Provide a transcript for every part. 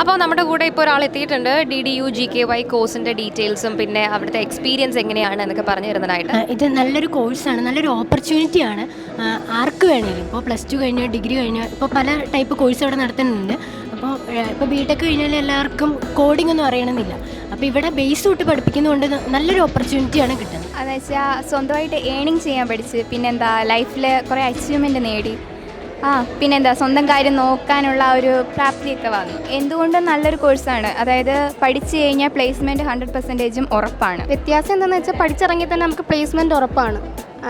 അപ്പോൾ നമ്മുടെ കൂടെ ഇപ്പോൾ ഒരാൾ എത്തിയിട്ടുണ്ട്. D D U G K Y കോഴ്സിന്റെ ഡീറ്റെയിൽസും പിന്നെ അവിടുത്തെ എക്സ്പീരിയൻസ് എങ്ങനെയാണ് എന്നൊക്കെ പറഞ്ഞു തരുന്നതായിട്ട്. ഇത് നല്ലൊരു കോഴ്സാണ്. നല്ലൊരു ഓപ്പർച്യൂണിറ്റിയാണ്. ആണ് ആർക്ക് വേണമെങ്കിലും ഇപ്പോൾ പ്ലസ് ടു കഴിഞ്ഞ് ഡിഗ്രി കഴിഞ്ഞ് ഇപ്പോൾ പല ടൈപ്പ് കോഴ്സ് ഇവിടെ നടത്തുന്നുണ്ട്. അപ്പോൾ ഇപ്പോൾ ബി ടെക് കഴിഞ്ഞാൽ എല്ലാവർക്കും കോഡിംഗ് ഒന്നും അറിയണമെന്നില്ല. അപ്പോൾ ഇവിടെ ബേസ് തൊട്ട് പഠിപ്പിക്കുന്നതുകൊണ്ട് നല്ലൊരു ഓപ്പർച്യൂണിറ്റിയാണ് കിട്ടുന്നത്. അതെന്ന് വെച്ചാൽ സ്വന്തമായിട്ട് ഏണിങ് ചെയ്യാൻ പഠിച്ച് പിന്നെന്താ ലൈഫിൽ കുറേ അച്ചീവ്മെന്റ് നേടി. ആ പിന്നെന്താ സ്വന്തം കാര്യം നോക്കാനുള്ള ആ ഒരു പ്രാപ്തിയൊക്കെ വന്നു. എന്തുകൊണ്ടും നല്ലൊരു കോഴ്സാണ്? അതായത് പഠിച്ചു കഴിഞ്ഞാൽ പ്ലേസ്മെന്റ് ഹൺഡ്രഡ് പെർസെന്റേജും ഉറപ്പാണ്. വ്യത്യാസം എന്താണെന്ന് വെച്ചാൽ പഠിച്ചിറങ്ങി തന്നെ നമുക്ക് പ്ലേസ്മെന്റ് ഉറപ്പാണ്.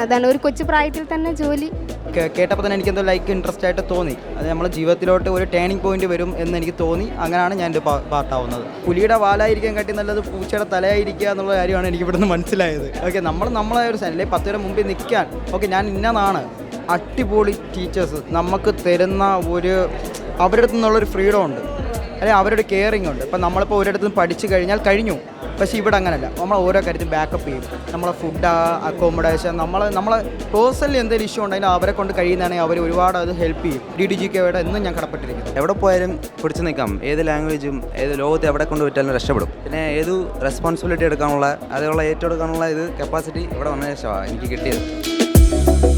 അതാണ് ഒരു കൊച്ചു പ്രായത്തിൽ തന്നെ ജോലി. കേട്ടപ്പോൾ തന്നെ എനിക്കെന്തോ ലൈക്ക് ഇൻട്രസ്റ്റ് ആയിട്ട് തോന്നി. അത് നമ്മുടെ ജീവിതത്തിലോട്ട് ഒരു ടേണിംഗ് പോയിന്റ് വരും എന്ന് എനിക്ക് തോന്നി. അങ്ങനെയാണ് ഞാൻ എന്റെ പാർട്ടാവുന്നത് പുലിയുടെ വാലായിരിക്കാൻ കാട്ടി നല്ലത് പൂച്ചയുടെ തലയായിരിക്കുക എന്നുള്ള കാര്യമാണ് എനിക്ക് ഇവിടുന്ന് മനസ്സിലായത്. ഓക്കെ നമ്മൾ നമ്മളെ ഒരു അല്ലെങ്കിൽ പത്ത് പേരെ മുമ്പിൽ നിൽക്കാൻ. ഓക്കെ ഞാൻ ഇന്നതാണ് അടിപൊളി ടീച്ചേഴ്സ് നമുക്ക് തരുന്ന ഒരു അവരുടെ അടുത്ത് നിന്നുള്ളൊരു ഫ്രീഡം ഉണ്ട്. അല്ലെങ്കിൽ അവരുടെ കെയറിങ് ഉണ്ട്. ഇപ്പം നമ്മളിപ്പോൾ ഒരിടത്ത് നിന്ന് പഠിച്ചു കഴിഞ്ഞാൽ കഴിഞ്ഞു. പക്ഷേ ഇവിടെ അങ്ങനല്ല. നമ്മൾ ഓരോ കാര്യത്തിലും ബാക്കപ്പ് ചെയ്യും. നമ്മളെ ഫുഡ് അക്കോമഡേഷൻ നമ്മൾ നമ്മളെ പേഴ്സണലി എന്തെങ്കിലും ഇഷ്യൂ ഉണ്ടെങ്കിൽ അവരെ കൊണ്ട് കഴിയുന്നതാണെങ്കിൽ അവർ ഒരുപാട് അത് ഹെൽപ്പ് ചെയ്യും. ഡി ഡി ജി കെയുടെ എന്നും ഞാൻ കടപ്പെട്ടിരിക്കുന്നു. എവിടെ പോയാലും പിടിച്ചു നിൽക്കാം. ഏത് ലാംഗ്വേജും ഏത് ലോകത്തെ എവിടെ കൊണ്ട് വിറ്റാലും രക്ഷപ്പെടും. പിന്നെ ഏത് റെസ്പോൺസിബിലിറ്റി എടുക്കാനുള്ള അതേപോലെ ഏറ്റെടുക്കാനുള്ള ഇത് കപ്പാസിറ്റി ഇവിടെ വന്ന ശേഷമാണ് എനിക്ക് കിട്ടിയത്.